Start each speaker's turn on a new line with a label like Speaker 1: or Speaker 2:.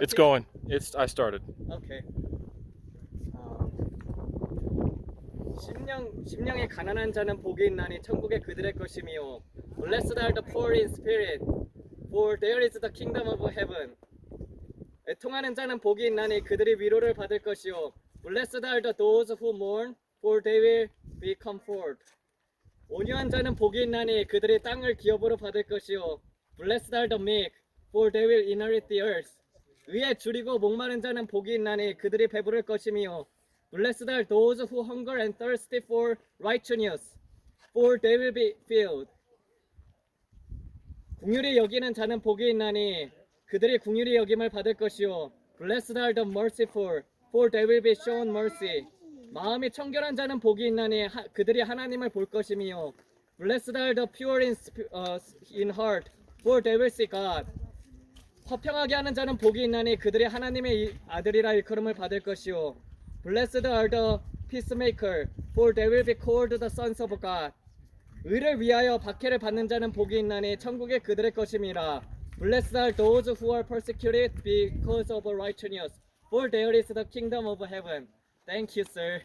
Speaker 1: It's
Speaker 2: Okay.
Speaker 1: going. It's I started.
Speaker 2: 오케이. 어, 심령 심령이 가난한 자는 복이 있나니 천국의 그들의 것이미요. Blessed are the poor in spirit, for there is the kingdom of heaven. 애통하는 자는 복이 있나니 그들이 위로를 받을 것이요. Blessed are the those who mourn, for they will be comforted. 온유한 자는 복이 있나니 그들이 땅을 기업으로 받을 것이요. Blessed are the meek, for they will inherit the earth. 위에 줄이고 목마른 자는 복이 있나니 그들이 배부를 것이미요. Blessed are those who hunger and thirsty for righteousness, for they will be filled. 궁휼히 여기는 자는 복이 있나니 그들이 궁휼히 여김을 받을 것이요. Blessed are the merciful, for they will be shown mercy. 마음이 청결한 자는 복이 있나니 하- 그들이 하나님을 볼 것이미요. Blessed are the pure in, uh, in heart, for they will see God. 화평하게 하는 자는 복이 있나니 그들이 하나님의 이- 아들이라 일컬음을 받을 것이요. Blessed are the peacemaker, for they will be called the sons of God. 의를 위하여 박해를 받는 자는 복이 있나니 천국의 그들의 것임이라. Blessed are those who are persecuted because of righteousness, for there is the kingdom of heaven. Thank you, sir.